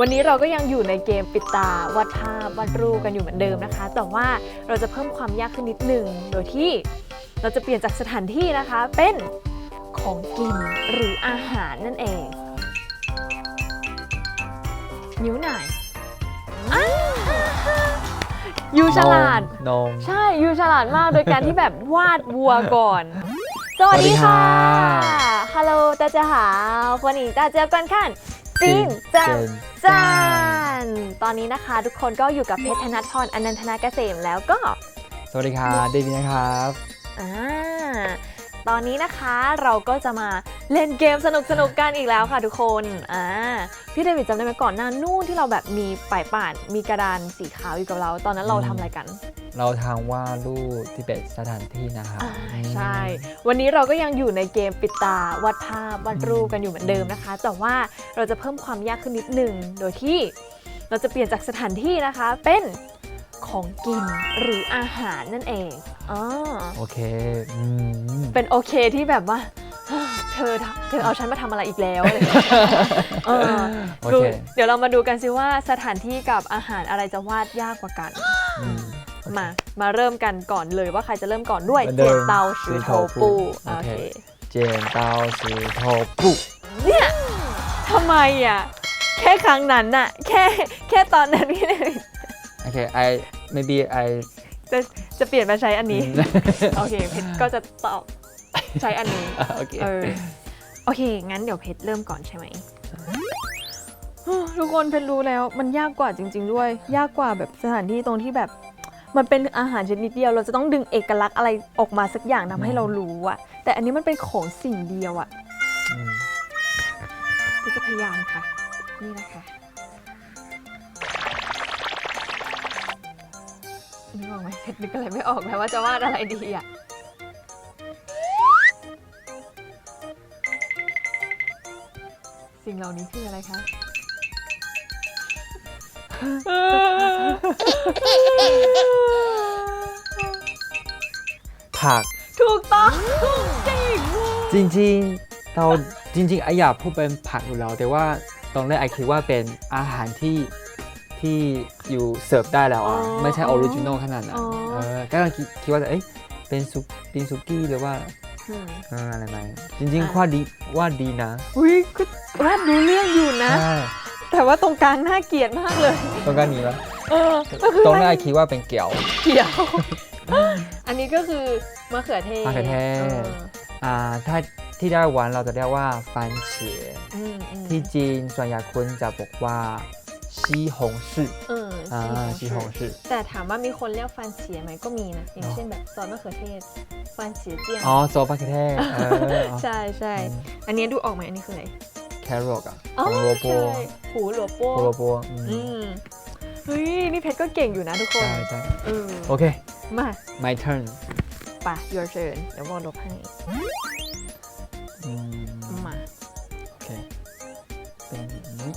วันนี้เราก็ยังอยู่ในเกมปิดตาวัดภาพวาดรูปกันอยู่เหมือนเดิมนะคะ แต่ว่าเราจะเพิ่มความยากขึ้นนิดหนึ่งโดยที่เราจะเปลี่ยนจากสถานที่นะคะเป็นของกินหรืออาหารนั่นเอง นิ้วไหนายูฉลาด นม ใช่ยูฉลาดมากโดยการที่แบบวาดวัวก่อน สวัสดีค่ะ ฮัลโหลตาเจ้าหาวคนอีตาเจ้ากันขัน จังจานตอนนี้นะคะทุกคนก็อยู่กับเพชรธนัทพรอนันทนาเกษมแล้วก็ สวัสดีค่ะเดวิดนะครับอ่าตอนนี้นะคะเราก็จะมาเล่นเกมสนุกสนุกๆกันอีกแล้วค่ะทุกคนอ่าพี่เดวิดจำได้ไหมก่อนหน้านู่นที่เราแบบมีป่ายป่านมีกระดานสีขาวอยู่กับเรา ตอนนั้นเราอืมทำอะไรกัน เราทางว่าดรูปที่เป็นสถานที่นะครับอ่าใช่ วันนี้เราก็ยังอยู่ในเกมปิดตาวาดภาพวาดรูปกันอยู่เหมือนเดิมนะคะ แต่ว่าเราจะเพิ่มความยากขึ้นนิดหนึ่งโดยที่เราจะเปลี่ยนจากสถานที่นะคะ เป็นของกินหรืออาหารนั่นเองอ๋อโอเคอืมเป็นโอเคที่แบบว่า เธอทำเธอเอาฉันมาทำอะไรอีกแล้วอะไรอย่างเงี้ยเออโอดูเคเดี๋ยวเรามาดูกันสิว่าสถานที่กับอาหารอะไรจะวาดยากกว่ากัน อืม มา มาเริ่มกันก่อนเลยว่าใครจะเริ่มก่อนด้วยเหมือนเจีเดิยมนเตาชือโทปูโอโอเคเค เจนเตาสีโทปุ๊เนี่ยทำไมอะ แค่ครั้งนั้นน่ะ แค่แค่ตอนนั้นพี่เลยโอเค I maybe I จะจะเปลี่ยนมาใช้อันนี้อืมโอเค เพชรก็จะตอบใช้อันนี้โอเคเออโอเค งั้นเดี๋ยวเพชรเริ่มก่อนใช่ไหมทุกคนเพชรรู้แล้วมันยากกว่าจริง ๆ ด้วย ยากกว่าแบบสถานที่ตรงที่แบบ มันเป็นอาหารชนิดเดียว เราจะต้องดึงเอกลักษณ์อะไรออกมาสักอย่างทำให้เรารู้อะแต่อันนี้มันเป็นของสิ่งเดียวอะอืมเพชรจะพยายามค่ะ นี่นะคะนึกออกไหมเพชรนึกอะไรไม่ออกแล้วว่าจะวาดอะไรดีอะสิ่งเหล่านี้คืออะไรคะ ผัก ถูกต้องเก่งมากจริงๆ เราจริงๆไออยากพูดเป็นผักอยู่แล้วแต่ว่าตอนแรกไอคิดว่าเป็นอาหารที่ที่อยู่เสิร์ฟได้แล้วอะไม่ใช่ออริจินอลขนาดนั้นเออก็คิดคิดว่าเอ้ยเป็นซุปเป็นซุกี้หรือว่าอืมเอออะไรไหมจริงๆว่าดีว่าดีนะอุ้ยก็วาดรู้เรื่องอยู่นะใช่ แต่ว่าตรงกลางน่าเกลียดมากเลย ตรงกันนี้ปะเออ ก็คือตรงแรกอะไรไอคิดว่าเป็นเกี๊ยวเขียว อันนี้ก็คือมะเขือเทศมะเขือเทศอออ่าถ้าที่ได้วันเราจะเรียกว่าฟันเฉียอืมอืมที่จีนส่วนใหญ่คนจะบอกว่าซีหงสึเอออ่าซีซีหหงงสึสึแต่ถามว่ามีคนเรียกฟันเฉียไหมก็มีนะ อย่างอ๋อเช่นแบบซอสมะเขือเทศ ฟันเฉียเจียง อ๋อโซฟาเขือเทศเอออ๋อใช่ใช่อืมอันนี้ดูออกไหมอันนี้คืออะไร แครอทอะอ๋อของโรโบใช่หูหลวโป้โรโบอืมอืมเฮ้ย นี่เพชรก็เก่งอยู่นะทุกคนใช่ใช่เออโอเค มา my turn ป่ะ your turn เดี๋ยววอลลบให้อืมมา โอเค เป็นอย่างนี้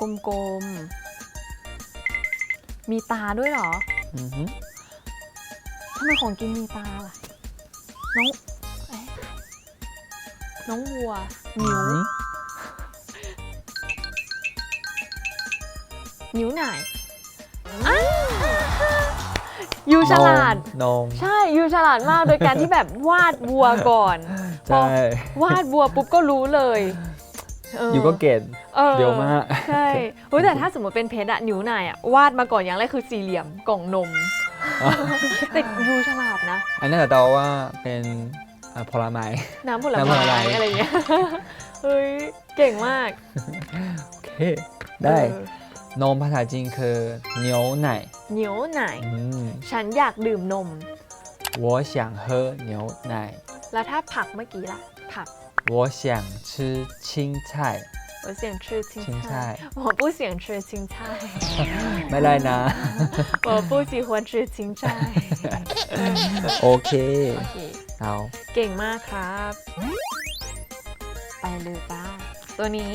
กลมๆ มีตาด้วยเหรอ อือหือทำไมของกินมีตาล่ะ น้องเอ๊ะ น้องวัวหมิวอืมหมิวไหนอ้าวยูฉลาด นม ใช่ยูฉลาดมากโดยการที่แบบวาดวัวก่อน ใช่ วาดวัวปุ๊บก็รู้เลยเอยู่ก็เก่งออเดี๋ยวมาก ใช่เฮ้ยแต่ถ้าสมมติเป็นเพชรอะนิ้วนายอะวาดมาก่อนอย่างแรกคือสี่เหลี่ยมกล่องนม แต่ยูฉลาดนะ อันนั้นจะเดาว่าเป็นอ่า ผลไม้ น้ำผล น้ำผล ไม้ ไม้ อะไรเงี้ย เฮ้ย เก่งมาก โอเค ได้ เออน มภาษาจีนคือเหนียวไหน เหนียวไหน อืม ฉันอยากดื่มนม 我想喝牛奶 แล้วถ้าผักเมื่อกี้ล่ะ ผัก 我想吃青菜我想吃青青菜菜我不想吃青菜 ไม่ได้นะ 我不喜欢吃青菜 โอเค โอเค เาเก่งมากครับ ไปเลยจ้า ตัวนี้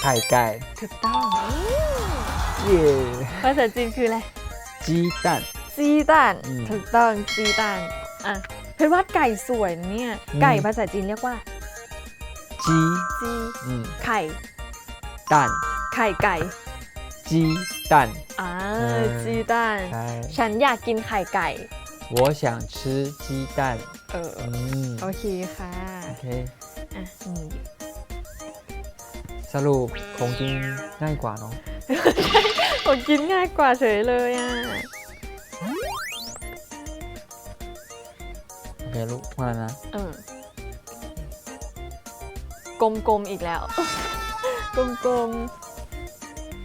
ไข่ไก่ ถูกต้องเย่ภาษาจีนคืออะไร จีตัน จีตันถูกต้องจีตัน อะ เพชรว่าไก่สวยเนี่ย ไก่ภาษาจีนเรียกว่า จีจีไข่ ตัน ไข่ไก่ 鸡蛋 อ่า เออ จีตัน ใช่ ฉันอยากกินไข่ไก่ 我想吃鸡蛋 เออ อืม โอเคค่ะ โอเค อ่ะนี่ สรุปคงกินง่ายกว่าเนาะ โอ้กินง่ายกว่าเฉยเลยอ่ะ โอเคลูกว่าแล้วนะ เออ กลมๆอีกแล้ว กลมๆ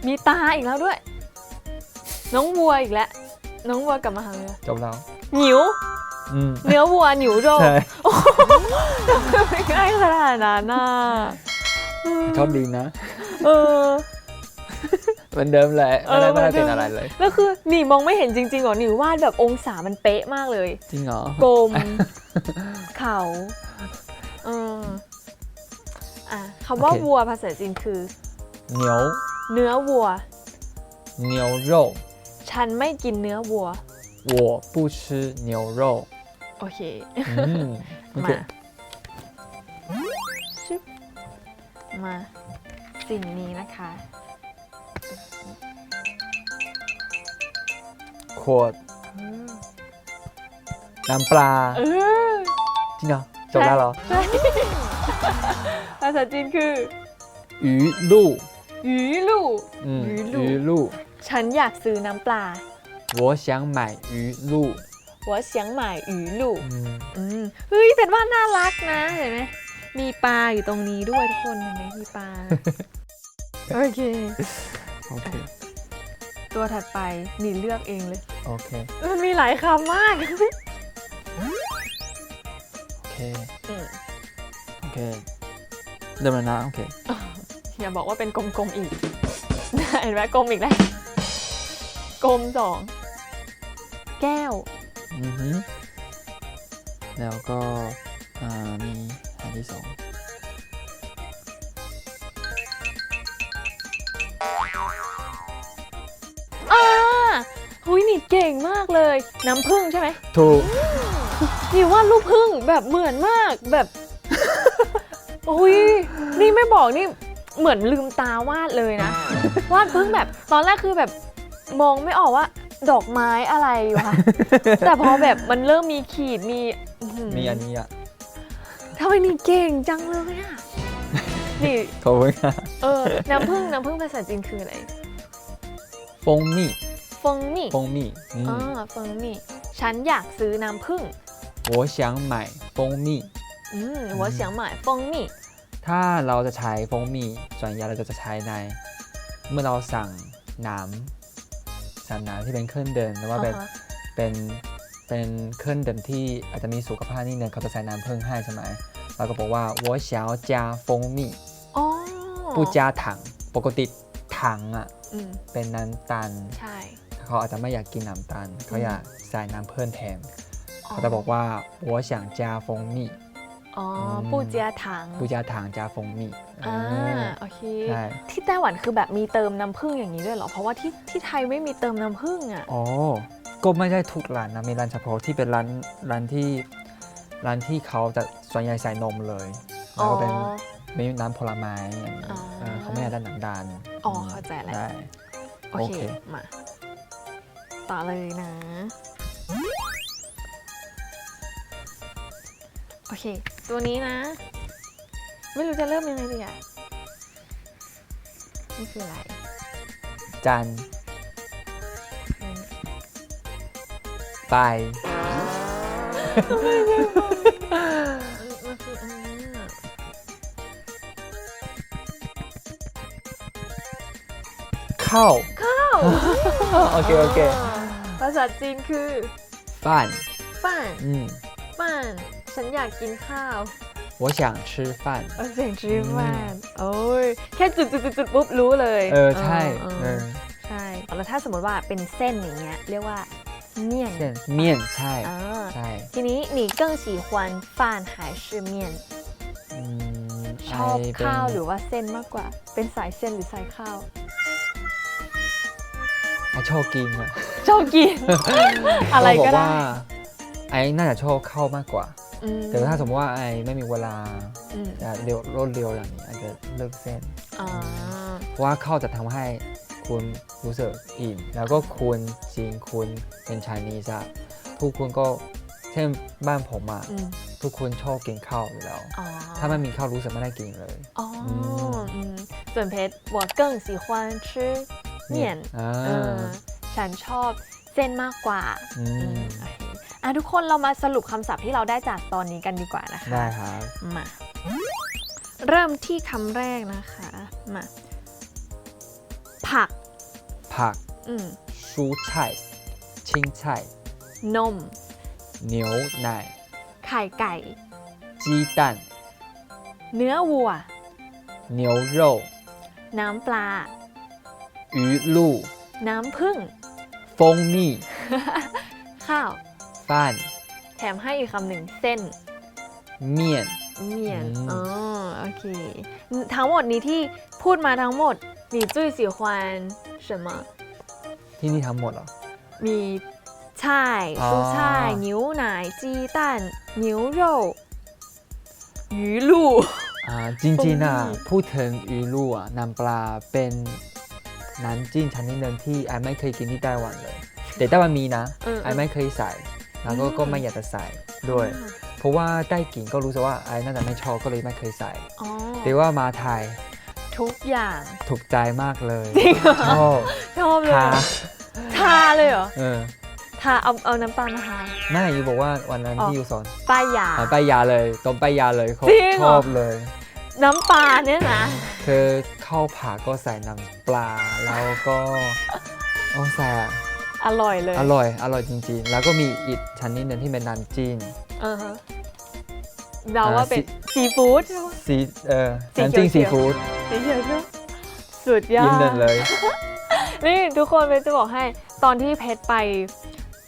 มีตาอีกแล้วด้วย น้องวัวอีกแล้ว น้องวัวกลับมาหาเรือจบแล้วหนิว อืมเนื้อวัวหนิวโดใช่ไม่ง่ายขนาดนั้นน่ะชอบดีนะเออ เหมือนเดิมแหละเอไม่อได้ไม่ได้เหมือนเดิเป็มนอะไรเลย แล้วคือหนีมองไม่เห็นจริงๆเหรอหนิววาดแบบองศามันเป๊ะมากเลย จริงเหรอ กลม เขาเอออะคำว่าวัวภาษาจีนคือ เหนียว เนื้อวัว牛肉ฉันไม่กินเนื้อวัว我不吃牛肉โอเคมา OK มา สิ่งนี้นะคะ ขวดน้ำปลาจริงเหรอจบแล้วเหรอภาษาจีนคือ鱼露หยีลู่ อืม 鱼露 鱼露 ฉันอยากซื้อน้ำปลา 我想买鱼露 หัวเสียงหมายหยีลู่ อืม อืมเฮ้ย เป็นว่าน่ารักนะเห็นไหมมีปลาอยู่ตรงนี้ด้วยทุกคนเห็นไหมมีปลา โอเค โอเค ตัวถัดไปนี่เลือกเองเลย โอเค มันมีหลายคำมาก โอเค อืม โอเคเริ่มแล้วนะโอ เคอย่าบอกว่าเป็นกลมๆอีก เห็นไหมกลมอีกแล้วกลมสองแก้ว อือหือแล้วก็อ่ามีอันที่สองอ่าหุยนี่เก่งมากเลย น้ำผึ้งใช่ไหมถูกนี่วาดรูปผึ้งแบบเหมือนมากแบบ อุ้ยนี่ไม่บอกนี่ เหมือนลืมตาวาดเลยนะ วาดผึ้งแบบตอนแรกคือแบบมองไม่ออกว่า ดอกไม้อะไรวะ แต่พอแบบมันเริ่มมีขีดมีอื้อหื มีอันนี้อ่ะ ทำไมนี่เก่งจังเลยอ่ะ นี่ ขอบคุณค่ะ เออ น้ำผึ้งน้ำผึ้งภาษาจีนคืออะไร ฟงมี่ ฟงมี่ ฟงมี่อืม อ่าฟงมี่ ฉันอยากซื้อน้ำผึ้ง 我想买蜂蜜 อืม我想买蜂蜜 ถ้าเราจะใช้ฟงมี่ส่วนใหญ่เราจะใช้ใน เมื่อเราสั่งน้ำสั่งน้ำที่เป็นเครื่องดื่มหรือว่าเป็น อ่าฮะ เป็นเป็นเครื่องดื่มที่อาจจะมีสุขภาพนิดนึงเขาจะใส่น้ำเพิ่มให้ใช่ไหมเราก็บอกว่า我想要加蜂蜜 อ๋อ 不加糖ปกติถังอ่ะ อืม เป็นน้ำตาล ใช่ เขาอาจจะไม่อยากกินน้ำตาลเขาอยากใส่น้ำเพิ่มแทน อ๋อ เขาจะบอกว่า我想加蜂蜜 อ๋ออม ปูเจียถังปูจาถางจาฟอ่าโอเคที่ไต้หวันคือแบบมีเติมน้ำผึ้งอย่างนี้ด้วยเหรอ เพราะว่าที่ที่ไทยไม่มีเติมน้ำผึ้งอะ อ๋อ ก็ไม่ใช่ทุกร้านนะ มีร้านเฉพาะที่เป็นร้านร้านที่ร้านที่เขาจะส่วนใหญ่ใส่นมเลย แล้วก็เป็นมีน้ำผลไม้อ่าเขาไม่ได้ด้านหนังดานอ๋อเข้าใจแล้วโอเค มา ต่อเลยนะ โอเค ตัวนี้นะ ไม่รู้จะเริ่มยังไงดีอะนี่คืออะไร จานอืมไป มันคืออันนี้อะข้าวข้าวโอเค โอเค ภาษาจีนคือ บ้านป้าน อืมป้าน ฉันอยากกินข้าว 我想吃饭 เออเสียงชื่อป้านโอ้ย แค่จุดจุดจุดจุดปุ๊บรู้เลย เออ ใช่ เออ เอ เออ อ ใช่ แล้วถ้าสมมติว่าเป็นเส้นอย่างเงี้ย เรียกว่าเมี่ยน เส้นเมี่ยนใช่ อ่า ใช่ ทีนี้你更喜欢饭还是面 อืม ชอบ ไเป็น ข้าวหรือว่าเส้นมากกว่า เป็นสายเส้นหรือสายข้าว ผ ไอชอบกินอะ ชอบกิน อะไร เขาบ ก็ อก ได้ ว่าไอน่าจะชอบข้าวมากกว่า อืม แต่ถ้าสมมติว่าไอไม่มีเวลา อืม จะเร็วรวดเร็วอย่างนี้อาจจะเลิกเส้น อ่า เพราะว่าข้าวจะทำให้คุณรู้สึกอิ่มแล้วก็คุณจริงคุณเป็นชายนีจะทุกคนก็เช่นบ้านผมอะ อืม ทุกคนชอบกินข้าวอยู่แล้ว อ๋อ ถ้าไม่มีข้าวรู้สึกไม่ได้กินเลย อ๋ออ ม อืมส่วนเพชร我更喜欢吃面 อ่า เออฉันชอบเส้นมากกว่า อื อื ม มโอเคอ่ะทุกคนเรามาสรุปคำศัพท์ที่เราได้จากตอนนี้กันดีกว่านะคะ ได้ครับ มา เริ่มที่คำแรกนะคะมาผัก ผัก อืม ชูไช่ชิงไช่ นม เหนียว奶 ไข่ไก่ 鸡蛋 เนื้อวัว 牛肉 น้ำปลา 鱼露 น้ำผึ้ง 蜂蜜 ข้าว 饭 แถมให้อีกคำหนึ่งเส้น 面 เมียน อืม อ๋อ โอเค ทั้งหมดนี้ที่พูดมาทั้งหมด你最喜欢什么 ที่นี่ทั้งหมดเหรอ มีช่าย อ๋อ 蔬菜牛奶鸡蛋牛肉鱼露 อ่าจริงๆอ่ะ 蜂蜜 พูดถึง鱼露อ่ะน้ำปลาเป็นน้ำจิ้มชนิดหนึ่งที่ไอไม่เคยกินที่ไต้หวันเลย แต่ไต้หวันมีนะ เออ ไอไม่เคยใส่ แล้วก็อืมก็ไม่อยากจะใส่ด้วย เพราะว่าได้กลิ่นก็รู้สึกว่าไอน่าจะไม่ชอบก็เลยไม่เคยใส่อ๋อแต่ว่ามาไทยทุกอย่างถูกใจมากเลยจริงเหรอชอบชอบเลยทาทาเลยเหรอเออทาเอาเอาน้ำตาลมาทาไม่อยู่บอกว่าวันนั้นอ๋อที่อยู่สอนป้ายยาหายไปยาเลยต้มไปยาเลยเขาจริงเหรอชอบเลย น้ำปลาเนี่ยนะคือข้าวผัดก็ใส่น้ำปลาแล้วก็โอ้ใส่ อะอร่อยเลย อร่อย อร่อยจริงๆ แล้วก็มีอีกชนิดหนึ่งที่เป็นน้ำจิ้มอือฮะเราว่าเป็นอ่าซีฟู้ดใช่ไหมซีเอ่อสีน้ำจิ้มเขีซียวๆฟู้ดสีเขียวใช่ไหมสุดยอยิ้มดเดินเลย นี่ทุกคนเพชรจะบอกให้ตอนที่เพชรไป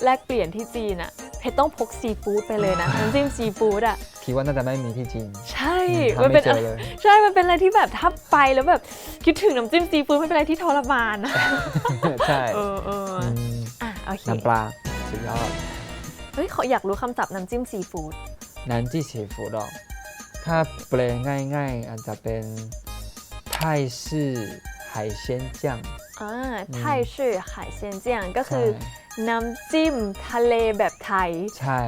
แลกเปลี่ยนที่จีนอะเพชรต้องพกซีฟู้ดไปเลยนะ น้ำจิ้มซีฟู้ดอะคิดว่าน่าจะไม่มีที่จีนใช่อืมมันหาเป็ไม่นเจอเลย ใช่มันเป็นอะไรที่แบบถ้าไปแล้วแบบคิดถึงน้ำจิ้มซีฟู้ดไม่เป็นอะไรที่ทรมานนะ ใช่เออเอออมอะ โอเค น้ำปลาสุดยอด เฮ้ยขออยากรู้คำศัพท์น้ำจิ้มซีฟู้ด น้ำจิ้มซีฟู้ดหรอถ้าแปลง่ายๆอาจจะเป็นไทยชื่อ海鲜酱 อ่า อืม ไทยชื่อ海鲜酱ก็คือ ใช่ น้ำจิ้มทะเลแบบไทย ใช่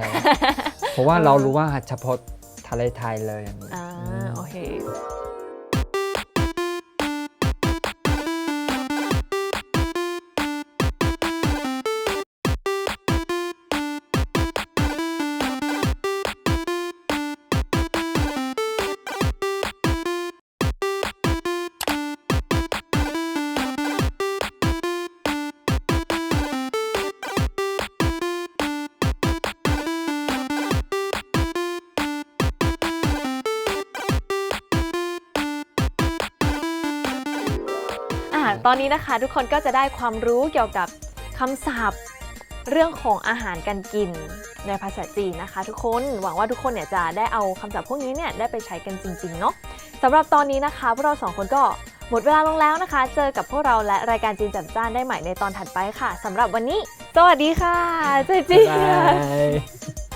เพราะว่าเรารู้ว่าเฉพาะทะเลไทยเลยอย่างนี้ อ่า ม โอเค อ่าตอนนี้นะคะทุกคนก็จะได้ความรู้เกี่ยวกับคำศัพท์ เรื่องของอาหารการกินในภาษาจีนนะคะ ทุกคนหวังว่าทุกคนเนี่ยจะได้เอาคำศัพท์พวกนี้เนี่ยได้ไปใช้กันจริงๆเนาะสำหรับตอนนี้นะคะพวกเราสองคนก็หมดเวลาลงแล้วนะคะ เจอกับพวกเราและรายการจีนแจับจ้านได้ใหม่ในตอนถัดไปค่ะสำหรับวันนี้ สวัสดีค่ะเจจีบ๊ายบาย